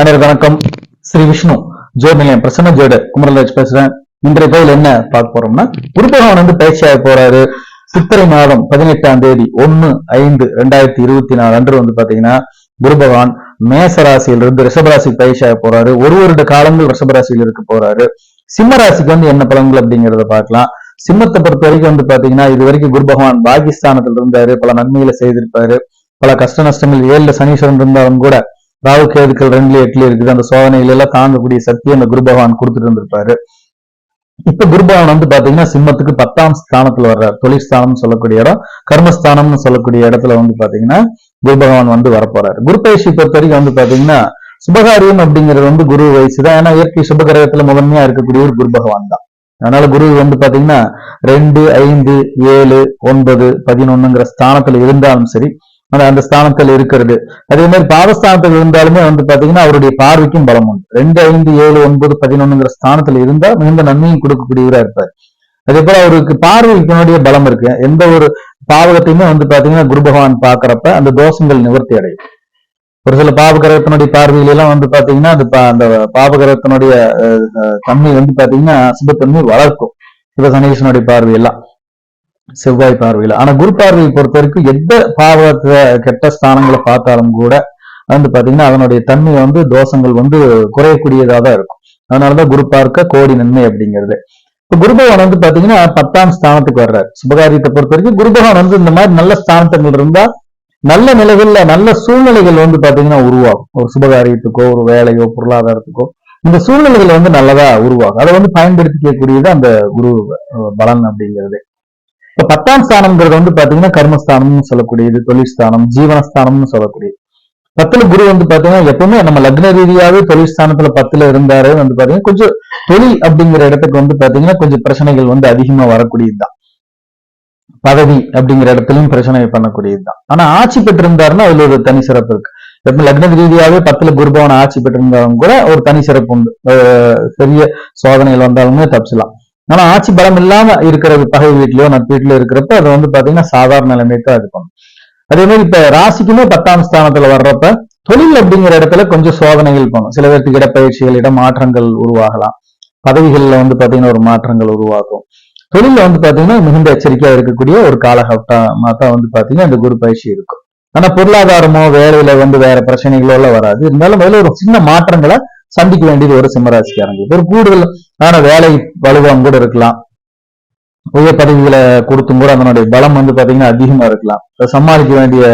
அனைவருக்கும் வணக்கம். ஸ்ரீ விஷ்ணு. ஜோர் நிலையம் பிரசன்ன ஜோடு குமரராஜ் பேசுறேன். இன்றைய பதில் என்ன பார்க்க போறோம்னா குரு பகவான் வந்து பயிற்சியாக போறாரு. சித்திரை மாதம் பதினெட்டாம் தேதி ஒன்னு ஐந்து ரெண்டாயிரத்தி இருபத்தி நாலு அன்று வந்து பாத்தீங்கன்னா குரு பகவான் மேச ராசியிலிருந்து பயிற்சியாக போறாரு. ஒரு வருட காலங்கள் ரிஷபராசியில் இருக்க போறாரு. சிம்மராசிக்கு வந்து என்ன பலன்கள் அப்படிங்கிறத பார்க்கலாம். சிம்மத்தை பொறுத்த வரைக்கும் வந்து பாத்தீங்கன்னா இது வரைக்கும் குரு பகவான் பாகிஸ்தானத்துல இருந்தாரு. பல நன்மைகளை செய்திருப்பாரு. பல கஷ்ட நஷ்டங்கள் ஏழுல சனீஸ்வரன் இருந்தாலும் கூட ராகு கேதுக்கள் ரெண்டுல எட்டுல இருக்குது. அந்த சோதனைகள் எல்லாம் தாங்கக்கூடிய சக்தி அந்த குரு பகவான் கொடுத்துட்டு இருந்திருப்பாரு இப்ப குரு பகவான் வந்து பாத்தீங்கன்னா சிம்மத்துக்கு பத்தாம் ஸ்தானத்துல வர்றாரு. தொழில் சொல்லக்கூடிய இடம் கர்மஸ்தானம்னு சொல்லக்கூடிய இடத்துல வந்து பாத்தீங்கன்னா குரு பகவான் வந்து வரப்போறாரு. குரு பயிற்சி பொறுத்த வரைக்கும் வந்து பாத்தீங்கன்னா சுபகாரியம் அப்படிங்கிறது வந்து குரு வயசு தான் ஏன்னா இயற்கை சுபகிரகத்துல முதன்மையா இருக்கக்கூடிய ஒரு குரு பகவான் தான். அதனால குரு வந்து பாத்தீங்கன்னா ரெண்டு ஐந்து ஏழு ஒன்பது பதினொன்னுங்கிற ஸ்தானத்துல இருந்தாலும் சரி அந்த அந்த ஸ்தானத்தில் இருக்கிறது. அதே மாதிரி பாவஸ்தானத்தில் இருந்தாலுமே வந்து பாத்தீங்கன்னா அவருடைய பார்வைக்கும் பலம் உண்டு. ரெண்டு ஐந்து ஏழு ஒன்பது பதினொன்னுங்கிற ஸ்தானத்துல இருந்தா மிகுந்த நன்மையும் கொடுக்கக்கூடியவரா இருப்பார். அதே போல அவருக்கு பார்வைக்கினுடைய பலம் இருக்கு. எந்த ஒரு பாவகத்தையுமே வந்து பாத்தீங்கன்னா குரு பகவான் பாக்குறப்ப அந்த தோஷங்கள் நிவர்த்தி அடையும். ஒரு சில பாவகிரகத்தினுடைய பார்வையில எல்லாம் வந்து பாத்தீங்கன்னா அந்த பா- அந்த பாவகிரகத்தினுடைய அஹ், அஹ், தன்மை வந்து பாத்தீங்கன்னா சுபத்தன்மை வளர்க்கும். சிவ சனீசனுடைய பார்வையெல்லாம். செவ்வாய் பார்வையில. ஆனா குரு பார்வையை பொறுத்த வரைக்கும் எந்த பாவத்தை கெட்ட ஸ்தானங்களை பார்த்தாலும் கூட வந்து பாத்தீங்கன்னா அதனுடைய தன்மை வந்து தோஷங்கள் வந்து குறையக்கூடியதா தான் இருக்கும். அதனாலதான் குரு பார்க்க கோடி நன்மை அப்படிங்கிறது. இப்ப குருபகவான் வந்து பாத்தீங்கன்னா பத்தாம் ஸ்தானத்துக்கு வர்றாரு. சுபகாரியத்தை பொறுத்த வரைக்கும் குருபகவான் வந்து இந்த மாதிரி நல்ல ஸ்தானத்தங்கள் இருந்தா நல்ல நிலைகள்ல நல்ல சூழ்நிலைகள் வந்து பாத்தீங்கன்னா உருவாகும். ஒரு சுபகாரியத்துக்கோ ஒரு வேலையோ பொருளாதாரத்துக்கோ இந்த சூழ்நிலைகள் வந்து நல்லதா உருவாகும். அதை வந்து பயன்படுத்திக்கக்கூடியது அந்த குரு பலன் அப்படிங்கிறது. இப்ப பத்தாம் ஸ்தானம்ங்கிறது வந்து பாத்தீங்கன்னா கர்மஸ்தானம்னு சொல்லக்கூடியது தொழிற்ஸ்தானம் ஜீவனஸ்தானம்னு சொல்லக்கூடியது. பத்துல குரு வந்து பாத்தீங்கன்னா எப்பவுமே நம்ம லக்ன ரீதியாவே தொழில் ஸ்தானத்துல பத்துல இருந்தாரு வந்து பாத்தீங்கன்னா கொஞ்சம் தொழில் அப்படிங்கிற இடத்துக்கு வந்து பாத்தீங்கன்னா கொஞ்சம் பிரச்சனைகள் வந்து அதிகமா வரக்கூடியதுதான். பதவி அப்படிங்கிற இடத்துலயும் பிரச்சனை பண்ணக்கூடியதுதான். ஆனா ஆட்சி பெற்றிருந்தாருன்னா அதுல ஒரு தனி சிறப்பு இருக்கு. எப்ப லக்ன ரீதியாவே பத்துல குருபவன் ஆட்சி பெற்றிருந்தாலும் கூட ஒரு தனி சிறப்பு உண்டு. பெரிய சோதனைகள் வந்தாலுமே தப்பிச்சலாம். ஆனா ஆட்சி பலம் இல்லாம இருக்கிற பகை வீட்லயோ நட்பு வீட்லயோ இருக்கிறப்ப அது வந்து பாத்தீங்கன்னா சாதாரண நிலைமைக்கு தான் இருக்கும் அதே மாதிரி இப்ப ராசிக்குமே பத்தாம் ஸ்தானத்துல வர்றப்ப தொழில் அப்படிங்கிற இடத்துல கொஞ்சம் சோதனைகள் போகணும் சில பேருக்கு இடப்பயிற்சிகள் மாற்றங்கள் உருவாகலாம். பதவிகள்ல வந்து பாத்தீங்கன்னா ஒரு மாற்றங்கள் உருவாகும். தொழில வந்து பாத்தீங்கன்னா மிகுந்த எச்சரிக்கையா இருக்கக்கூடிய ஒரு காலகட்டமா தான் வந்து பாத்தீங்கன்னா இந்த குரு பயிற்சி இருக்கும். ஆனா பொருளாதாரமோ வேலையில வந்து வேற பிரச்சனைகளோ எல்லாம் வராது. இருந்தாலும் அதுல ஒரு சின்ன மாற்றங்களை சந்திக்க வேண்டியது ஒரு சிம்மராசிக்காரங்க. ஒரு கூடுதல் ஆன வேலை வலுவம் கூட இருக்கலாம். உயர் பதவிகளை கொடுத்தும் கூட அதனுடைய பலம் வந்து பாத்தீங்கன்னா அதிகமா இருக்கலாம். சமாளிக்க வேண்டிய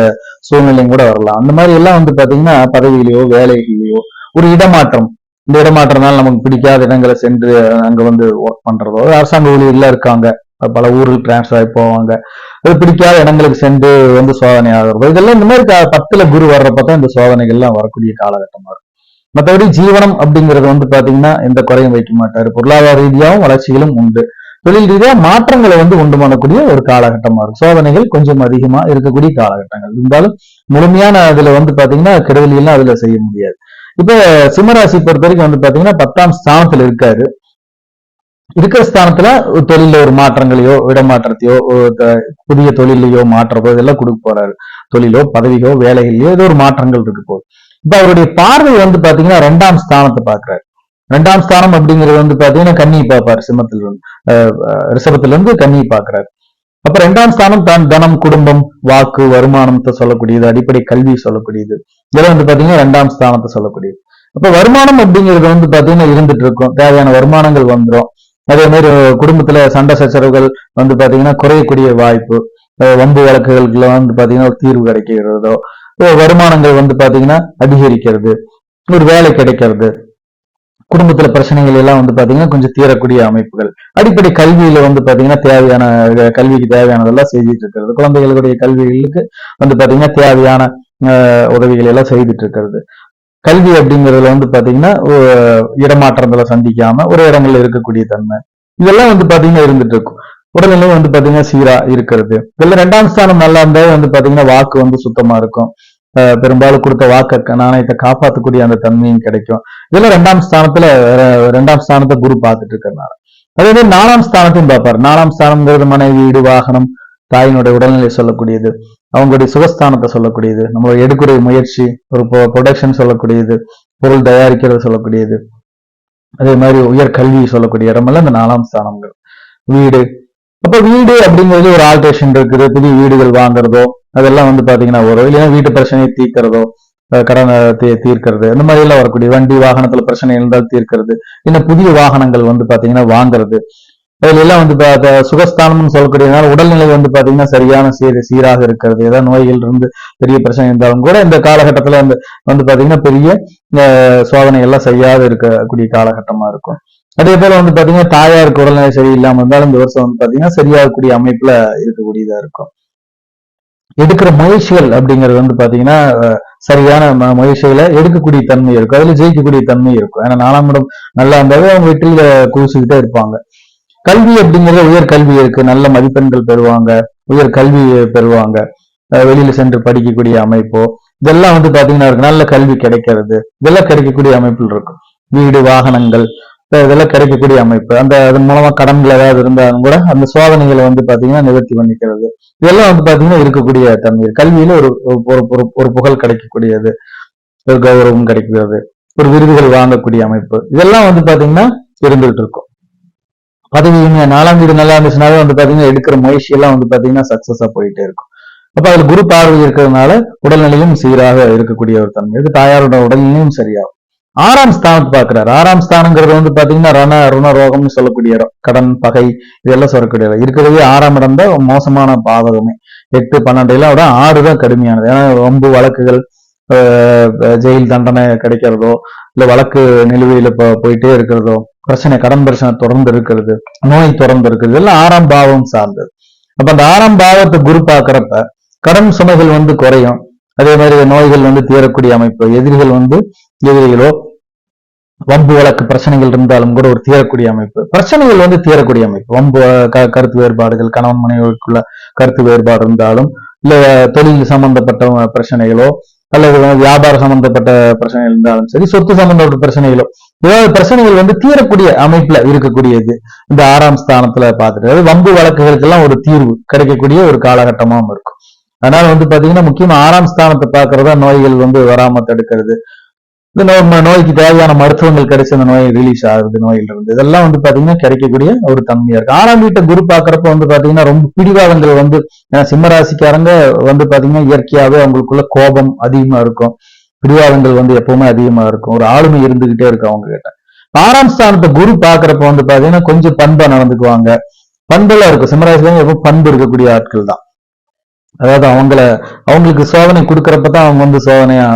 சூழ்நிலையும் கூட வரலாம். அந்த மாதிரி எல்லாம் வந்து பாத்தீங்கன்னா பதவிகளையோ வேலைகளையோ ஒரு இடமாற்றம். இந்த இடமாற்றம்னால நமக்கு பிடிக்காத இடங்களை சென்று அங்க வந்து ஒர்க் பண்றதோ அரசாங்க ஊழியர்ல இருக்காங்க. பல ஊருக்கு டிரான்ஸ்ஃபர் ஆகி போவாங்க. அது பிடிக்காத இடங்களுக்கு சென்று வந்து சோதனை ஆகிறதோ இதெல்லாம் இந்த மாதிரி பத்துல குரு வர்றப்ப தான் இந்த சோதனைகள்லாம் வரக்கூடிய காலகட்டமா இருக்கும். மற்றபடி ஜீவனம் அப்படிங்கிறது வந்து பாத்தீங்கன்னா எந்த குறையும் வைக்க மாட்டாரு. பொருளாதார ரீதியாகவும் வளர்ச்சிகளும் உண்டு. தொழில் ரீதியா மாற்றங்களை வந்து உண்டு பண்ணக்கூடிய ஒரு காலகட்டமா இருக்கும் சோதனைகள் கொஞ்சம் அதிகமா இருக்கக்கூடிய காலகட்டங்கள். இருந்தாலும் முழுமையான அதுல வந்து பாத்தீங்கன்னா கெடுதல் எல்லாம் அதுல செய்ய முடியாது. இப்ப சிம்மராசி பொறுத்த வரைக்கும் வந்து பாத்தீங்கன்னா பத்தாம் ஸ்தானத்துல இருக்காரு. இருக்கிற ஸ்தானத்துல தொழில ஒரு மாற்றங்களையோ இடமாற்றத்தையோ புதிய தொழிலையோ மாற்றப்போ இதெல்லாம் கொடுக்க போறாரு. தொழிலோ பதவியோ வேலைகளையோ ஏதோ ஒரு மாற்றங்கள் இருக்கு போகுது. இப்ப அவருடைய பார்வை வந்து பாத்தீங்கன்னா ரெண்டாம் ஸ்தானத்தை பாக்குறாரு ரெண்டாம் ஸ்தானம் அப்படிங்கிறது வந்து பாத்தீங்கன்னா கன்னி பார்ப்பாரு சிம்மத்துல இருந்து ரிஷபத்துல இருந்து கன்னி பாக்குறாரு அப்ப ரெண்டாம் ஸ்தானம் தான் தனம் குடும்பம் வாக்கு வருமானத்தை சொல்லக்கூடியது அடிப்படை கல்வி சொல்லக்கூடியது. இதெல்லாம் வந்து பாத்தீங்கன்னா ரெண்டாம் ஸ்தானத்தை சொல்லக்கூடியது. அப்ப வருமானம் அப்படிங்கிறது வந்து பாத்தீங்கன்னா இருந்துட்டு இருக்கும். தேவையான வருமானங்கள் வந்துடும் அதே மாதிரி குடும்பத்துல சண்டை சச்சரவுகள் வந்து பாத்தீங்கன்னா குறையக்கூடிய வாய்ப்பு. வம்பு வழக்குகளுக்குள்ள வந்து பாத்தீங்கன்னா ஒரு தீர்வு கிடைக்கிறதோ வருமானங்கள் வந்து பாத்தீங்கன்னா அதிகரிக்கிறது. ஒரு வேலை கிடைக்கிறது. குடும்பத்துல பிரச்சனைகள் எல்லாம் வந்து பாத்தீங்கன்னா கொஞ்சம் தீரக்கூடிய அமைப்புகள். அடிப்படை கல்வியில வந்து பாத்தீங்கன்னா தேவையான கல்விக்கு தேவையானதெல்லாம் செஞ்சுட்டு இருக்கிறது. குழந்தைகளுடைய கல்விகளுக்கு வந்து பாத்தீங்கன்னா தேவையான அஹ், உதவிகள் எல்லாம் செய்துட்டு இருக்கிறது. கல்வி அப்படிங்கறதுல வந்து பாத்தீங்கன்னா இடமாற்றங்களை சந்திக்காம ஒரு இடங்கள்ல இருக்கக்கூடிய தன்மை. இதெல்லாம் வந்து பாத்தீங்கன்னா இருந்துட்டு இருக்கும். உடல்நிலை வந்து பாத்தீங்கன்னா சீரா இருக்கிறது. இதுல ரெண்டாம் ஸ்தானம் நல்லா இருந்தா வந்து பாத்தீங்கன்னா வாக்கு வந்து சுத்தமா இருக்கும். பெரும்பாலும் கொடுத்த வாக்க நாணயத்தை காப்பாற்றக்கூடிய அந்த தன்மையும் கிடைக்கும். இதுல ரெண்டாம் ஸ்தானத்துல ரெண்டாம் ஸ்தானத்தை குரு பார்த்துட்டு இருக்கிறனால அதே மாதிரி நாலாம் ஸ்தானத்தையும் பார்ப்பார். நாலாம் ஸ்தானம்ங்கிறது மனைவி வீடு வாகனம் தாயினுடைய உடல்நிலை சொல்லக்கூடியது. அவங்களுடைய சுகஸ்தானத்தை சொல்லக்கூடியது. நம்மளுடைய எடுக்கிற முயற்சி ஒரு ப்ரொடக்ஷன் சொல்லக்கூடியது. பொருள் தயாரிக்கிறது சொல்லக்கூடியது. அதே மாதிரி உயர் கல்வி சொல்லக்கூடிய இடமெல்லாம் இந்த நாலாம் ஸ்தானங்கள் வீடு அப்ப வீடு அப்படிங்கிறது ஒரு ஆல்ட்ரேஷன் இருக்குது. புதிய வீடுகள் வாங்குறதோ அதெல்லாம் வந்து பாத்தீங்கன்னா வரும். இல்லைன்னா வீட்டு பிரச்சனையை தீர்க்கிறதோ கடன் தீர்க்கிறது. இந்த மாதிரி எல்லாம் வரக்கூடிய வண்டி வாகனத்துல பிரச்சனை இருந்தால் தீர்க்கிறது. இன்னும் புதிய வாகனங்கள் வந்து பாத்தீங்கன்னா வாங்குறது. அதுல எல்லாம் வந்து பா- சுகஸ்தானம்னு சொல்லக்கூடியதுனால உடல்நிலை வந்து பாத்தீங்கன்னா சரியான சீர் சீராக இருக்கிறது. ஏதாவது நோய்கள் இருந்து பெரிய பிரச்சனை இருந்தாலும் கூட இந்த காலகட்டத்துல வந்து வந்து பாத்தீங்கன்னா பெரிய அஹ், சோதனை எல்லாம் செய்யாது இருக்கக்கூடிய காலகட்டமா இருக்கும். அதே போல வந்து பாத்தீங்கன்னா தாயாருக்கு உடல்நிலை சரியில்லாம இருந்தாலும் இந்த வருஷம் வந்து பாத்தீங்கன்னா சரியாகக்கூடிய அமைப்புல இருக்கக்கூடியதா இருக்கும். எடுக்கிற முயற்சிகள் அப்படிங்கிறது வந்து பாத்தீங்கன்னா சரியான முயற்சிகளை எடுக்கக்கூடிய தன்மை இருக்கும். அதுல ஜெயிக்கக்கூடிய தன்மை இருக்கும். ஏன்னா நாலாம் இடம் நல்லா இருந்தாவே அவங்க வெற்றியில குவிச்சுக்கிட்டே இருப்பாங்க. கல்வி அப்படிங்கிறது உயர் கல்வி இருக்கு. நல்ல மதிப்பெண்கள் பெறுவாங்க. உயர் கல்வி பெறுவாங்க. வெளியில சென்று படிக்கக்கூடிய அமைப்போ இதெல்லாம் வந்து பாத்தீங்கன்னா இருக்கு. நல்ல கல்வி கிடைக்கிறது. இதெல்லாம் கிடைக்கக்கூடிய அமைப்பில் இருக்கும். வீடு வாகனங்கள் இதெல்லாம் கிடைக்கக்கூடிய அமைப்பு. அந்த அதன் மூலமா கடன்கள் ஏதாவது இருந்தாலும் கூட அந்த சோதனைகளை வந்து பாத்தீங்கன்னா நிவர்த்தி பண்ணிக்கிறது. இதெல்லாம் வந்து பாத்தீங்கன்னா இருக்கக்கூடிய தன்மை கல்வியில ஒரு ஒரு ஒரு- ஒரு புகழ் கிடைக்கக்கூடியது. ஒரு கௌரவம் கிடைக்கிறது. ஒரு விருதுகள் வாங்கக்கூடிய அமைப்பு. இதெல்லாம் வந்து பாத்தீங்கன்னா இருந்துகிட்டு இருக்கும். பதவியுமே நாலாம் வீடு நல்லா இருந்துச்சுனாவே வந்து பாத்தீங்கன்னா எடுக்கிற முயற்சி எல்லாம் வந்து பாத்தீங்கன்னா சக்சஸா போயிட்டே இருக்கும். அப்ப அதுல குரு பார்வை இருக்கிறதுனால உடல்நிலையும் சீராக இருக்கக்கூடிய ஒரு தன்மை. இருக்கு தாயாரோட உடல்நிலையும் சரியாகும். ஆறாம் ஸ்தானத்தை பாக்குறாரு ஆறாம் ஸ்தானங்கிறது வந்து பாத்தீங்கன்னா ரண ருண ரோகம்னு சொல்லக்கூடிய இடம். கடன் பகை இதெல்லாம் சொல்லக்கூடிய இடம். இருக்கிறதே ஆறாம் இடம் தான் மோசமான பாதகமே. எட்டு பன்னெண்டு எல்லாம் விட ஆறு தான் கடுமையானது. ஏன்னா வம்பு வழக்குகள் ஆஹ் ஜெயில் தண்டனை கிடைக்கிறதோ இல்ல வழக்கு நிலுவையில போயிட்டே இருக்கிறதோ பிரச்சனை கடன் பிரச்சனை தொடர்ந்து இருக்கிறது நோய் தொடர்ந்து இருக்கிறது இதெல்லாம் ஆறாம் பாவம் சார்ந்தது. அப்ப அந்த ஆறாம் பாவத்தை குரு பாக்குறப்ப கடன் சுமைகள் வந்து குறையும். அதே மாதிரி நோய்கள் வந்து தீரக்கூடிய அமைப்பு எதிரிகள் வந்து எதிரிகளோ வம்பு வழக்கு பிரச்சனைகள் இருந்தாலும் கூட ஒரு தீரக்கூடிய அமைப்பு. பிரச்சனைகள் வந்து தீரக்கூடிய அமைப்பு. வம்பு கருத்து வேறுபாடுகள் கணவன் மனைவிக்குள்ள கருத்து வேறுபாடு இருந்தாலும் இல்ல தொழில் சம்பந்தப்பட்ட பிரச்சனைகளோ அல்லது வியாபார சம்பந்தப்பட்ட பிரச்சனைகள் இருந்தாலும் சரி சொத்து சம்பந்தப்பட்ட பிரச்சனைகளோ ஏதாவது பிரச்சனைகள் வந்து தீரக்கூடிய அமைப்புல இருக்கக்கூடியது. இந்த ஆறாம் ஸ்தானத்துல பார்த்துட்டு அதாவது வம்பு வழக்குகளுக்கெல்லாம் ஒரு தீர்வு கிடைக்கக்கூடிய ஒரு காலகட்டமாவும் இருக்கும். அதனால வந்து பாத்தீங்கன்னா முக்கியமா ஆறாம் ஸ்தானத்தை பாக்குறதா நோய்கள் வந்து வராம தடுக்கிறது இந்த நம்ம நோய்க்கு தேவையான மருத்துவங்கள் கிடைச்சு அந்த நோய் ரிலீஸ் ஆகுது நோயில இருந்து இதெல்லாம் வந்து பாத்தீங்கன்னா கிடைக்கக்கூடிய ஒரு தன்மையா இருக்கு. ஆறாம் வீட்டை குரு பாக்குறப்ப வந்து பாத்தீங்கன்னா ரொம்ப பிடிவாதங்கள் வந்து சிம்மராசிக்காரங்க வந்து பாத்தீங்கன்னா இயற்கையாவே அவங்களுக்குள்ள கோபம் அதிகமா இருக்கும். பிடிவாதங்கள் வந்து எப்பவுமே அதிகமா இருக்கும். ஒரு ஆளுமை இருந்துகிட்டே இருக்கும் அவங்க கிட்ட ஆறாம் ஸ்தானத்தை குரு பாக்குறப்ப வந்து பாத்தீங்கன்னா கொஞ்சம் பண்பா நடந்துக்குவாங்க. பண்பெல்லாம் இருக்கும். சிம்மராசில எப்பவும் பண்பு இருக்கக்கூடிய ஆட்கள் தான். அதாவது அவங்கள அவங்களுக்கு சோதனை கொடுக்கறப்ப தான் அவங்க வந்து சோதனையா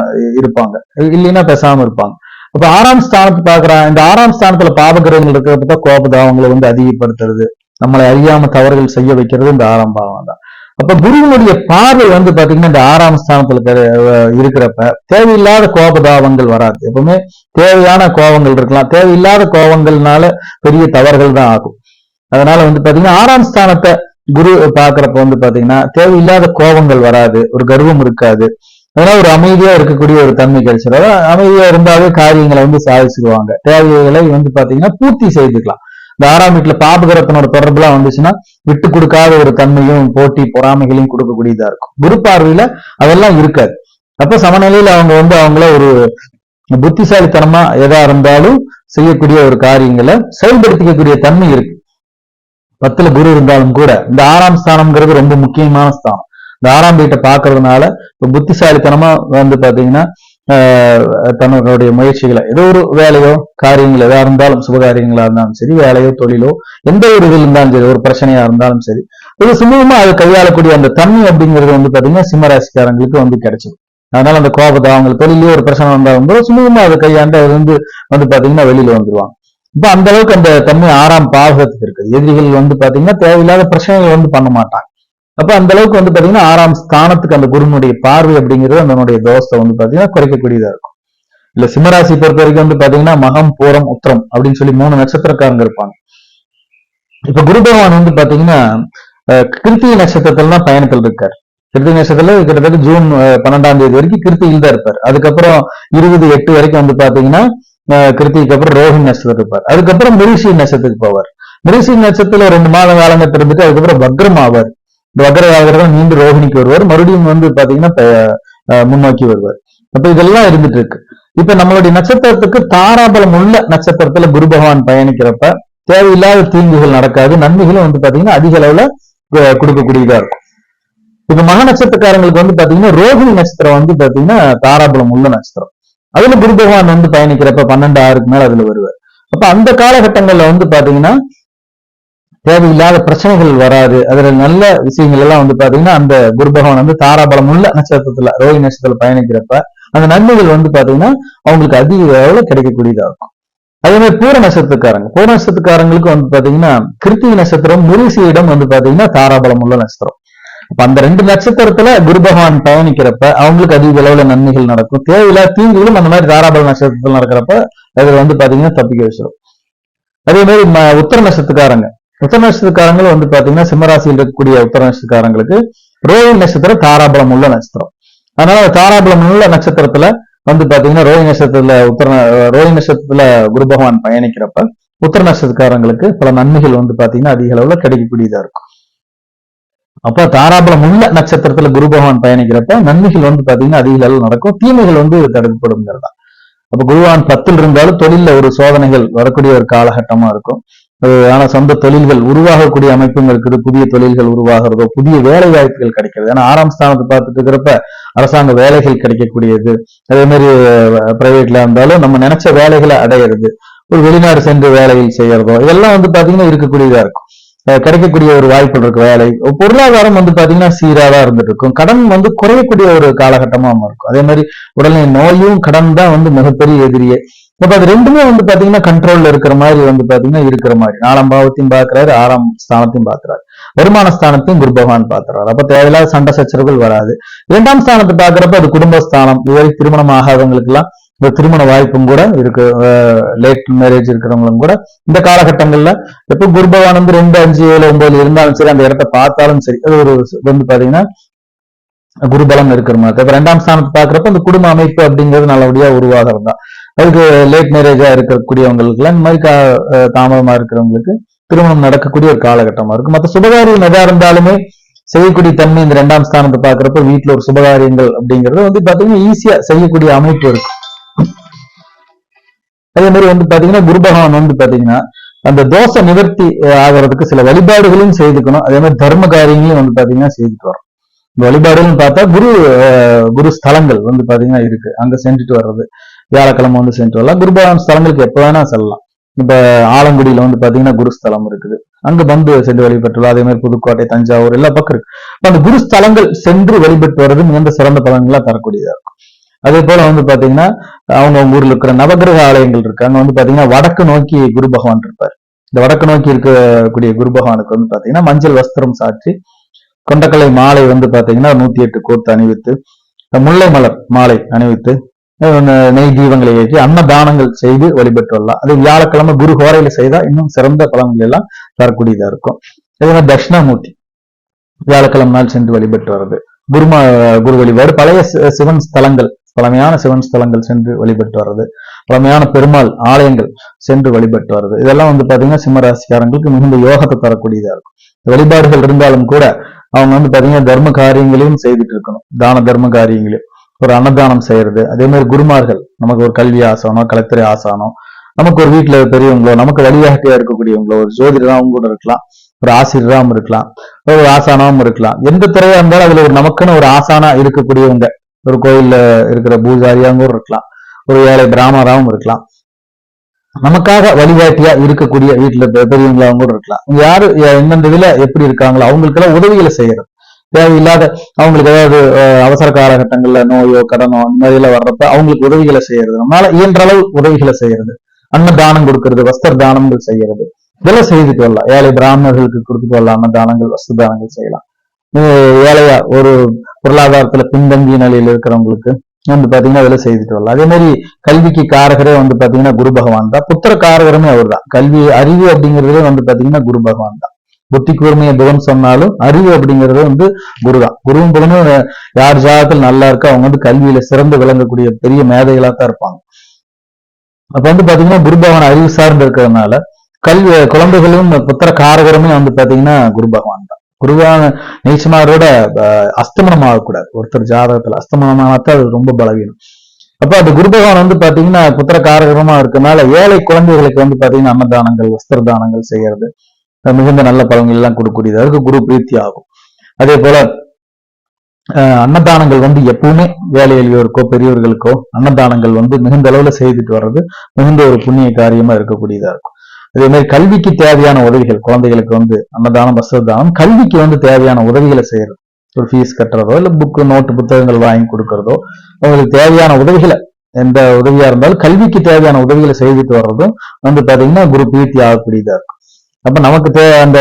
இருப்பாங்க. இல்லைன்னா பேசாம இருப்பாங்க. அப்ப ஆறாம் ஸ்தானத்தை பாக்குறான் இந்த ஆறாம் ஸ்தானத்துல பாவகிரகங்கள் இருக்கிறப்ப தான் கோபத்தை அவங்களை வந்து அதிகப்படுத்துறது. நம்மளை அறியாம தவறுகள் செய்ய வைக்கிறது இந்த ஆறாம் பாவம் தான். அப்ப குருவினுடைய பார்வை வந்து பாத்தீங்கன்னா இந்த ஆறாம் ஸ்தானத்துல இருக்கிறப்ப தேவையில்லாத கோபதாபங்கள் வராது. எப்பவுமே தேவையான கோபங்கள் இருக்கலாம். தேவையில்லாத கோபங்கள்னால பெரிய தவறுகள் தான் ஆகும். அதனால வந்து பாத்தீங்கன்னா ஆறாம் ஸ்தானத்தை குரு பாக்குறப்ப வந்து பாத்தீங்கன்னா தேவையில்லாத கோபங்கள் வராது ஒரு கர்வம் இருக்காது. அதனால ஒரு அமைதியா இருக்கக்கூடிய ஒரு தன்மை கிடைச்சிடும் அமைதியா இருந்தாவே காரியங்களை வந்து சாதிச்சிருவாங்க. தேவைகளை வந்து பாத்தீங்கன்னா பூர்த்தி செய்துக்கலாம். இந்த ஆறாம் வீட்டுல பாபகரத்தனோட தொடர்புலாம் வந்துச்சுன்னா விட்டு கொடுக்காத ஒரு தன்மையும் போட்டி பொறாமைகளையும் கொடுக்கக்கூடியதா இருக்கும். குரு பார்வையில அதெல்லாம் இருக்காது. அப்ப சமநிலையில அவங்க வந்து அவங்கள ஒரு புத்திசாலித்தனமா எதா இருந்தாலும் செய்யக்கூடிய ஒரு காரியங்களை செயல்படுத்திக்கக்கூடிய தன்மை இருக்கு. பத்துல குரு இருந்தாலும் கூட இந்த ஆறாம் ஸ்தானம்ங்கிறது ரொம்ப முக்கியமான ஸ்தானம். இந்த ஆறாம் வீட்டை பாக்குறதுனால இப்ப புத்திசாலித்தனமா வந்து பாத்தீங்கன்னா ஆஹ் தன்னுடைய முயற்சிகளை ஏதோ ஒரு வேலையோ காரியங்கள் எதா இருந்தாலும் சுபகாரியங்களா இருந்தாலும் சரி வேலையோ தொழிலோ எந்த ஒரு இதில் இருந்தாலும் சரி ஒரு பிரச்சனையா இருந்தாலும் சரி இது சுமூகமா அதை கையாளக்கூடிய அந்த தன்மை அப்படிங்கிறது வந்து பாத்தீங்கன்னா சிம்மராசிக்காரங்களுக்கு வந்து கிடைச்சது அதனால அந்த கோபத்தை அவங்க தொழிலையோ ஒரு பிரச்சனை வந்தாலும் கூட சுமூகமா அதை கையாண்டு அது வந்து வந்து பாத்தீங்கன்னா வெளியில வந்துருவாங்க. இப்ப அந்த அளவுக்கு அந்த தன்மை ஆறாம் பாகத்துக்கு இருக்குது எதிரிகள் வந்து பாத்தீங்கன்னா தேவையில்லாத பிரச்சனைகள் வந்து பண்ண மாட்டாங்க. அப்ப அந்த அளவுக்கு வந்து பாத்தீங்கன்னா ஆறாம் ஸ்தானத்துக்கு அந்த குருனுடைய பார்வை அப்படிங்கிறது அதனுடைய தோஷத்தை வந்து பாத்தீங்கன்னா குறைக்கக்கூடியதா இருக்கும். இல்ல சிம்மராசி பொறுத்த வரைக்கும் வந்து பாத்தீங்கன்னா மகம் பூரம் உத்திரம் அப்படின்னு சொல்லி மூணு நட்சத்திரக்காரங்க இருப்பாங்க. இப்ப குரு பகவான் வந்து பாத்தீங்கன்னா அஹ், கிருத்திகை நட்சத்திரத்துல தான் பயணத்தில் இருக்காரு. கிருத்திகை நட்சத்திரத்துல கிட்டத்தட்ட ஜூன் பன்னெண்டாம் தேதி வரைக்கும் கிருத்தியில் தான் இருப்பார். அதுக்கப்புறம் இருபது எட்டு வரைக்கும் வந்து பாத்தீங்கன்னா கிருத்திக்கு அப்புறம் ரோஹிணி நட்சத்திரம் இருப்பார். அதுக்கப்புறம் மிருஷி நட்சத்திரத்துக்கு போவார். மிருஷி நட்சத்திரத்துல ரெண்டு மாதம் காலங்கள் இருந்துட்டு அதுக்கப்புறம் வக்ரம் ஆவார். வக்ர ஆகிறதா மீண்டும் ரோஹிணிக்கு வருவார். மறுபடியும் வந்து பாத்தீங்கன்னா முன்னோக்கி வருவார். அப்ப இதெல்லாம் இருந்துட்டு இருக்கு. இப்ப நம்மளுடைய நட்சத்திரத்துக்கு தாராபலம் உள்ள நட்சத்திரத்துல குரு பகவான் பயணிக்கிறப்ப தேவையில்லாத தீங்குகள் நடக்காது. நன்மைகளும் வந்து பாத்தீங்கன்னா அதிக அளவுல கொடுக்கக்கூடியதா இருக்கும். இப்ப மக நட்சத்திரக்காரங்களுக்கு வந்து பாத்தீங்கன்னா ரோஹிணி நட்சத்திரம் வந்து பாத்தீங்கன்னா தாராபலம் உள்ள நட்சத்திரம். அதுல குரு பகவான் வந்து பயணிக்கிறப்ப பன்னெண்டு ஆறுக்கு மேல அதுல வருவார். அப்ப அந்த காலகட்டங்கள்ல வந்து பாத்தீங்கன்னா தேவையில்லாத பிரச்சனைகள் வராது. அதுல நல்ல விஷயங்கள் எல்லாம் வந்து பாத்தீங்கன்னா அந்த குரு பகவான் வந்து தாராபலம் உள்ள நட்சத்திரத்துல ரோஹி நட்சத்திரத்துல பயணிக்கிறப்ப அந்த நன்மைகள் வந்து பாத்தீங்கன்னா அவங்களுக்கு அதிக அளவுல கிடைக்கக்கூடியதா இருக்கும். அதே மாதிரி பூர நட்சத்திரக்காரங்க பூர நட்சத்திரக்காரங்களுக்கு வந்து பாத்தீங்கன்னா கிருத்திகை நட்சத்திரம் முருசியிடம் வந்து பாத்தீங்கன்னா தாராபலம் உள்ள நட்சத்திரம். அப்ப அந்த ரெண்டு நட்சத்திரத்துல குரு பகவான் பயணிக்கிறப்ப அவங்களுக்கு அதிக அளவுல நன்மைகள் நடக்கும். தேவையில்லா தீங்குகளும் அந்த மாதிரி தாராபல நட்சத்திரத்துல நடக்கிறப்ப அது வந்து பாத்தீங்கன்னா தப்பிக்க வச்சிடும் அதே மாதிரி உத்தர நட்சத்திரக்காரங்க. உத்தர நட்சத்திரக்காரங்களும் வந்து பாத்தீங்கன்னா சிம்மராசியில் இருக்கக்கூடிய உத்தர நட்சத்திரக்காரங்களுக்கு ரோஹி நட்சத்திரம் தாராபலம் உள்ள நட்சத்திரம். அதனால தாராபலம் உள்ள நட்சத்திரத்துல வந்து பாத்தீங்கன்னா ரோஹி நட்சத்திரத்துல உத்தர ரோஹி நட்சத்திரத்துல குரு பகவான் பயணிக்கிறப்ப உத்தர நட்சத்திரக்காரங்களுக்கு பல நன்மைகள் வந்து பாத்தீங்கன்னா அதிக அளவுல கிடைக்கக்கூடியதா இருக்கும். அப்ப தாராபலம் உள்ள நட்சத்திரத்துல குரு பகவான் பயணிக்கிறப்ப நன்மைகள் வந்து பாத்தீங்கன்னா அதிக அளவு நடக்கும். தீமைகள் வந்து தடுக்கப்படும் அப்ப குருவான் பத்தில் இருந்தாலும் தொழில ஒரு சோதனைகள் வரக்கூடிய ஒரு காலகட்டமா இருக்கும். அது ஆனா சொந்த தொழில்கள் உருவாகக்கூடிய அமைப்பும் இருக்குது புதிய தொழில்கள் உருவாகிறதோ புதிய வேலை வாய்ப்புகள் கிடைக்கிறது. ஏன்னா ஆறாம் ஸ்தானத்தை பார்த்துட்டு இருக்கிறப்ப அரசாங்க வேலைகள் கிடைக்கக்கூடியது. அதே மாதிரி பிரைவேட்ல இருந்தாலும் நம்ம நினைச்ச வேலைகளை அடையிறது. ஒரு வெளிநாடு சென்று வேலைகள் செய்யறதோ இதெல்லாம் வந்து பாத்தீங்கன்னா இருக்கக்கூடியதா இருக்கும். கிடைக்கக்கூடிய ஒரு வாய்ப்பு இருக்கு வேலை. பொருளாதாரம் வந்து பாத்தீங்கன்னா சீராதான் இருந்துட்டு இருக்கும் கடன் வந்து குறையக்கூடிய ஒரு காலகட்டமா இருக்கும். அதே மாதிரி உடல்நிலை நோயும் கடன் தான் வந்து மிகப்பெரிய எதிரியே. அப்ப அது ரெண்டுமே வந்து பாத்தீங்கன்னா கண்ட்ரோல்ல இருக்கிற மாதிரி வந்து பாத்தீங்கன்னா இருக்கிற மாதிரி. நாலாம் பாவத்தையும் பாக்குறாரு ஆறாம் ஸ்தானத்தையும் பாக்குறாரு வருமான ஸ்தானத்தையும் குரு பகவான் பாக்குறாரு அப்ப தேவையில்லாத சண்டை சச்சரவுகள் வராது. இரண்டாம் ஸ்தானத்தை பாக்குறப்ப அது குடும்பஸ்தானம். இதுவரை திருமணம் ஆகாதவங்களுக்கு எல்லாம் இந்த திருமண வாய்ப்பும் கூட இருக்கு லேட் மேரேஜ் இருக்கிறவங்களும் கூட. இந்த காலகட்டங்கள்ல எப்போ குரு வந்து ரெண்டு அஞ்சு ஏழு ஒன்பதுல இருந்தாலும் சரி அந்த இடத்த பார்த்தாலும் சரி அது ஒரு வந்து பாத்தீங்கன்னா குருபலம் இருக்கிற மாதிரி. இப்ப ரெண்டாம் ஸ்தானத்தை பாக்குறப்ப அந்த குடும்ப அமைப்பு அப்படிங்கிறது நல்லபடியா உருவாகிறது தான். அதுக்கு லேட் மேரேஜா இருக்கக்கூடியவங்களுக்கு எல்லாம் இந்த மாதிரி தாமதமா இருக்கிறவங்களுக்கு திருமணம் நடக்கக்கூடிய ஒரு காலகட்டமா இருக்கும். மற்ற சுபகாரியம் எதா இருந்தாலுமே செய்யக்கூடிய தன்மை இந்த ரெண்டாம் ஸ்தானத்தை பாக்குறப்ப வீட்டுல ஒரு சுபகாரியங்கள் அப்படிங்கிறது வந்து பாத்தீங்கன்னா ஈஸியா செய்யக்கூடிய அமைப்பு இருக்கும் அதே மாதிரி வந்து பாத்தீங்கன்னா குரு பகவான் வந்து பாத்தீங்கன்னா அந்த தோஷ நிவர்த்தி ஆகிறதுக்கு சில வழிபாடுகளையும் செய்துக்கணும். அதே மாதிரி தர்ம காரியங்களையும் வந்து பாத்தீங்கன்னா செய்துட்டு வரும். இந்த வழிபாடுகள்னு பார்த்தா குரு குரு ஸ்தலங்கள் வந்து பாத்தீங்கன்னா இருக்கு. அங்க சென்றுட்டு வர்றது. வியாழக்கிழமை வந்து சென்று வரலாம். குருபகவான் ஸ்தலங்களுக்கு எப்ப வேணா செல்லலாம். இப்ப ஆலங்குடியில வந்து பாத்தீங்கன்னா குரு ஸ்தலம் இருக்குது. அங்க வந்து சென்று வழிபட்டுலாம். அதே மாதிரி புதுக்கோட்டை தஞ்சாவூர் எல்லா பக்கம் இருக்கு. அந்த குரு ஸ்தலங்கள் சென்று வழிபட்டு வர்றது மிகுந்த சிறந்த பலன்களா தரக்கூடியதா இருக்கும். அதே போல வந்து பாத்தீங்கன்னா அவங்க அவங்க ஊர்ல இருக்கிற நவகிரக ஆலயங்கள் இருக்கு. அங்க வந்து பாத்தீங்கன்னா வடக்கு நோக்கி குரு பகவான் இருப்பார். இந்த வடக்கு நோக்கி இருக்கக்கூடிய குரு பகவானுக்கு வந்து பாத்தீங்கன்னா மஞ்சள் வஸ்திரம் சாற்றி கொண்டக்கலை மாலை வந்து பாத்தீங்கன்னா நூத்தி எட்டு கோர்த்து அணிவித்து முல்லை மலர் மாலை அணிவித்து நெய் தீபங்களை ஏற்றி அன்னதானங்கள் செய்து வழிபட்டு வரலாம் அது வியாழக்கிழமை குரு ஹோரையில செய்தா இன்னும் சிறந்த பலன்கள் எல்லாம் தரக்கூடியதா இருக்கும். அதே மாதிரி தட்சிணாமூர்த்தி வியாழக்கிழமை நாள் சென்று வழிபட்டு வர்றது. குருமா குரு வழிபாடு பழைய சிவன் ஸ்தலங்கள் பழமையான சிவன் ஸ்தலங்கள் சென்று வழிபட்டு வர்றது பழமையான பெருமாள் ஆலயங்கள் சென்று வழிபட்டு வர்றது. இதெல்லாம் வந்து பாத்தீங்கன்னா சிம்மராசிக்காரங்களுக்கு மிகுந்த யோகத்தை தரக்கூடியதா இருக்கும். வழிபாடுகள் இருந்தாலும் கூட அவங்க வந்து பாத்தீங்கன்னா தர்ம காரியங்களையும் செய்துட்டு இருக்கணும். தான தர்ம காரியங்களையும் ஒரு அன்னதானம் செய்யறது. அதே மாதிரி குருமார்கள். நமக்கு ஒரு கல்வி ஆசானோ கலைத்துறை ஆசானோ நமக்கு ஒரு வீட்டுல பெரியவங்களோ நமக்கு வழிகாட்டியா இருக்கக்கூடியவங்களோ ஒரு ஜோதிடராகவும் கூட இருக்கலாம். ஒரு ஆசிரியராகவும் இருக்கலாம். ஒரு ஆசானாவும் இருக்கலாம். எந்த துறையா இருந்தாலும் அதுல ஒரு நமக்குன்னு ஒரு ஆசானா இருக்கக்கூடியவங்க ஒரு கோயில்ல இருக்கிற பூஜாரியாகவும் கூட இருக்கலாம். ஒரு ஏழை பிராமணராகவும் இருக்கலாம். நமக்காக வழிகாட்டியா இருக்கக்கூடிய வீட்டுல பெ- பெரியவங்களாகவும் கூட இருக்கலாம். யாரு எந்தெந்த இதுல எப்படி இருக்காங்களோ அவங்களுக்கெல்லாம் உதவிகளை செய்யறது. தேவையில்லாத அவங்களுக்கு ஏதாவது அவசர காலகட்டங்கள்ல நோயோ கடனோ அந்த மாதிரி எல்லாம் வர்றப்ப அவங்களுக்கு உதவிகளை செய்யறது. நம்மளால இயன்ற அளவு உதவிகளை செய்யறது. அன்னதானம் கொடுக்கறது வஸ்திர தானங்கள் செய்யறது. இதெல்லாம் செய்துட்டு வரலாம். ஏழை பிராமணர்களுக்கு கொடுத்துட்டு வரலாம். அன்னதானங்கள் வஸ்து தானங்கள் செய்யலாம். ஏழையா ஒரு பொருளாதாரத்துல பின்தங்கிய நிலையில இருக்கிறவங்களுக்கு வந்து பாத்தீங்கன்னா இதெல்லாம் செய்துட்டு வரலாம். அதே மாதிரி கல்விக்கு காரகரே வந்து பாத்தீங்கன்னா குரு பகவான் தான். புத்திர காரகரமே அவர் தான் கல்வி அறிவு அப்படிங்கிறதே வந்து பாத்தீங்கன்னா குரு பகவான் தான். புத்தி கூர்மையை புதன் சொன்னாலும் அறிவு அப்படிங்கிறது வந்து குரு தான். குருவும் புதனும் யார் ஜாதகத்தில் நல்லா இருக்கோ அவங்க வந்து கல்வியில சிறந்து விளங்கக்கூடிய பெரிய மேதைகளா தான் இருப்பாங்க. அப்ப வந்து பாத்தீங்கன்னா குரு பகவான் அறிவு சார்ந்து இருக்கிறதுனால கல்வி குழந்தைகளும் புத்திர காரகருமே வந்து பாத்தீங்கன்னா குரு பகவான் குருவான நீச்சமாரோட அஸ்தமனம் ஆகக்கூடாது ஒருத்தர் ஜாதகத்துல அஸ்தமனம் அது ரொம்ப பலவீனம். அப்ப அந்த குரு பகவான் வந்து பாத்தீங்கன்னா புத்திர காரகரமா இருக்கனால ஏழை குழந்தைகளுக்கு வந்து பாத்தீங்கன்னா அன்னதானங்கள் வஸ்திர தானங்கள் செய்யறது மிகுந்த நல்ல பலன்கள் எல்லாம் கொடுக்கக்கூடியது. அதுக்கு குரு பிரீத்தி ஆகும். அதே போல அஹ் அன்னதானங்கள் வந்து எப்பவுமே வேலை எளியோருக்கோ பெரியவர்களுக்கோ அன்னதானங்கள் வந்து மிகுந்த அளவுல செய்துட்டு வர்றது மிகுந்த ஒரு புண்ணிய காரியமா இருக்கக்கூடியதா இருக்கும். அதே மாதிரி கல்விக்கு தேவையான உதவிகள் குழந்தைகளுக்கு வந்து அன்னதானம் வசதானம் கல்விக்கு வந்து தேவையான உதவிகளை செய்யறது. ஒரு ஃபீஸ் கட்டுறதோ இல்ல புக்கு நோட்டு புத்தகங்கள் வாங்கி கொடுக்கறதோ அவங்களுக்கு தேவையான உதவிகளை எந்த உதவியா இருந்தாலும் கல்விக்கு தேவையான உதவிகளை செய்துட்டு வர்றதும் வந்து பாத்தீங்கன்னா குரு பிரீத்தி ஆகக்கூடியதா இருக்கும். அப்ப நமக்கு தேவை அந்த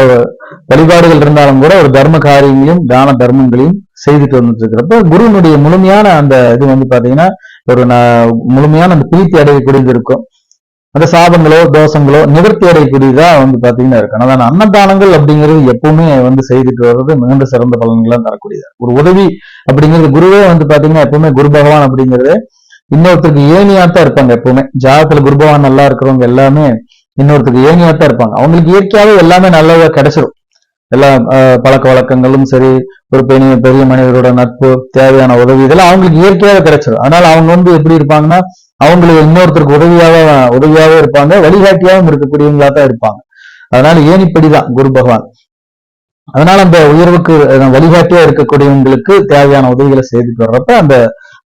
வழிபாடுகள் இருந்தாலும் கூட ஒரு தர்ம காரியங்களையும் தான தர்மங்களையும் செய்துட்டு வந்துட்டு இருக்கிறப்ப குருவினுடைய முழுமையான அந்த இது வந்து பாத்தீங்கன்னா ஒரு ந- முழுமையான அந்த பிரீத்தி அடையக்கூடியது இருக்கும். அந்த சாபங்களோ தோஷங்களோ நிவர்த்தி அடையக்கூடியதா வந்து பாத்தீங்கன்னா இருக்கும் அதான் அன்னதானங்கள் அப்படிங்கிறது எப்பவுமே வந்து செய்துட்டு வர்றது மிகுந்த சிறந்த பலன்களாக தரக்கூடியது. ஒரு உதவி அப்படிங்கிறது குருவே வந்து பாத்தீங்கன்னா எப்பவுமே குரு பகவான் அப்படிங்கிறது இன்னொருத்தருக்கு ஏனியாத்தான் இருப்பாங்க எப்பவுமே. ஜாதகத்துல குரு பகவான் நல்லா இருக்கிறவங்க எல்லாமே இன்னொருத்தருக்கு ஏனியாத்தான் இருப்பாங்க. அவங்களுக்கு இயற்கையாவே எல்லாமே நல்லதா கிடைச்சிடும் எல்லா ஆஹ், பழக்க வழக்கங்களும் சரி ஒரு பெரிய பெரிய மனிதரோட நட்பு தேவையான உதவி இதெல்லாம் அவங்களுக்கு இயற்கையாக கிடைச்சது. அதனால அவங்க வந்து எப்படி இருப்பாங்கன்னா அவங்களுக்கு இன்னொருத்தருக்கு உதவியாக உதவியாவே இருப்பாங்க வழிகாட்டியாகவும் இருக்கக்கூடியவங்களா தான் இருப்பாங்க. அதனால ஏனிப்படிதான் குரு பகவான். அதனால அந்த உயர்வுக்கு வழிகாட்டியா இருக்கக்கூடியவங்களுக்கு தேவையான உதவிகளை செய்து வர்றப்ப அந்த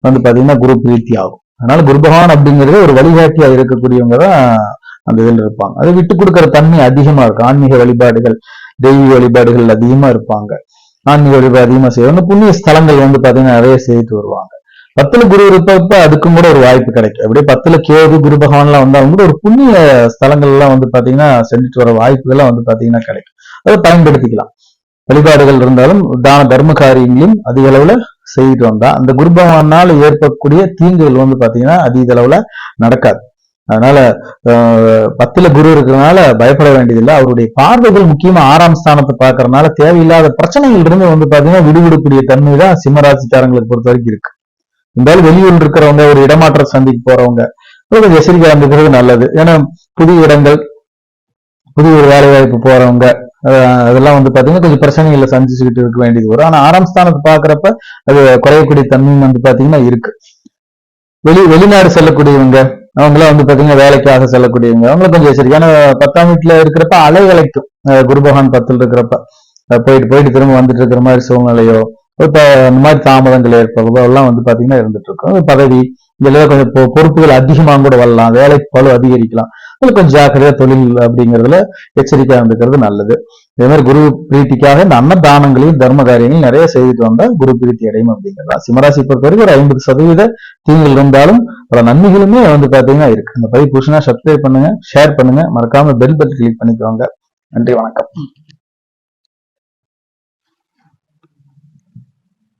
வந்து பாத்தீங்கன்னா குரு பிரீத்தி ஆகும். அதனால குரு பகவான் அப்படிங்கிறது ஒரு வழிகாட்டியா இருக்கக்கூடியவங்க தான் அந்த இதில் இருப்பாங்க. அதை விட்டு கொடுக்கிற தன்மை அதிகமா இருக்கும் ஆன்மீக வழிபாடுகள் தெய்வீக வழிபாடுகள் அதிகமா இருப்பாங்க. ஆன்மீக வழிபாடு அதிகமா செய்வாங்க. புண்ணிய ஸ்தலங்கள் வந்து பாத்தீங்கன்னா நிறைய செய்துட்டு வருவாங்க. பத்துல குரு இருப்பப்ப அதுக்கும் கூட ஒரு வாய்ப்பு கிடைக்கும். அப்படியே பத்துல கேது குரு பகவான்லாம் வந்தாலும் கூட ஒரு புண்ணிய ஸ்தலங்கள் எல்லாம் வந்து பாத்தீங்கன்னா செஞ்சுட்டு வர வாய்ப்புகள்லாம் வந்து பாத்தீங்கன்னா கிடைக்கும். அதை பயன்படுத்திக்கலாம். வழிபாடுகள் இருந்தாலும் தான தர்ம காரியங்களையும் அதிக அளவுல செய்துட்டு வந்தா அந்த குரு பகவானால் ஏற்படக்கூடிய தீங்குகள் வந்து பாத்தீங்கன்னா அதிக அளவுல நடக்காது. அதனால பத்துல குரு இருக்கிறதுனால பயப்பட வேண்டியதில்லை. அவருடைய பார்வைகள் முக்கியமா ஆறாம் ஸ்தானத்தை பார்க்கறதுனால தேவையில்லாத பிரச்சனைகள் இருந்து வந்து பாத்தீங்கன்னா விடுவிடக்கூடிய தன்மை தான் சிம்மராசிக்காரங்களுக்கு பொறுத்த வரைக்கும் இருக்கு. இருந்தாலும் வெளியூர் இருக்கிறவங்க ஒரு இடமாற்ற சந்திக்க போறவங்க கொஞ்சம் எச்சரிக்கை இருந்துக்கிறது நல்லது. ஏன்னா புதிய இடங்கள் புதிய ஒரு வேலை வாய்ப்பு போறவங்க அதெல்லாம் வந்து பாத்தீங்கன்னா கொஞ்சம் பிரச்சனைகளை சந்திச்சுக்கிட்டு இருக்க வேண்டியது வரும். ஆனா ஆறாம் ஸ்தானத்தை பாக்குறப்ப அது குறையக்கூடிய தன்மையும் வந்து பாத்தீங்கன்னா இருக்கு. வெளி வெளிநாடு செல்லக்கூடியவங்க அவங்களாம் வந்து பாத்தீங்கன்னா வேலைக்காக செல்லக்கூடியவங்க. அவங்களும் கொஞ்சம் எச்சரிக்கை ஏன்னா பத்தாம் வீட்டுல இருக்கிறப்ப அலைகளைக்கும் அஹ் குரு பத்துல பத்தில் இருக்கிறப்ப போயிட்டு போயிட்டு திரும்ப வந்துட்டு இருக்கிற மாதிரி சூழ்நிலையோ இப்ப இந்த மாதிரி தாமதங்கள் ஏற்படுறதோ எல்லாம் வந்து பாத்தீங்கன்னா இருந்துட்டு இருக்கும். பதவி இதெல்லாம் கொஞ்சம் பொ- பொறுப்புகள் அதிகமாக கூட வரலாம். வேலை பழு அதிகரிக்கலாம். கொஞ்சம் ஜாக்கிரதையா தொழில் அப்படிங்கிறதுல எச்சரிக்கையா இருந்துக்கிறது நல்லது. இதே மாதிரி குரு பிரீத்திக்காக இந்த அன்னதானங்களையும் தர்ம காரியங்களையும் நிறைய செய்துட்டு வந்தா குரு பிரீத்தி அடையும் அப்படிங்கிறதா சிம்மராசி பொறுத்த வரைக்கும் ஒரு ஐம்பது சதவீத தீங்குகள் இருந்தாலும் பல நன்மைகளுமே வந்து பாத்தீங்கன்னா இருக்கு. இந்த பதிவு புதுசுனா சப்ஸ்கிரைப் பண்ணுங்க ஷேர் பண்ணுங்க. மறக்காம பெல் பட்டன் கிளிக் பண்ணிக்கோங்க. நன்றி வணக்கம்.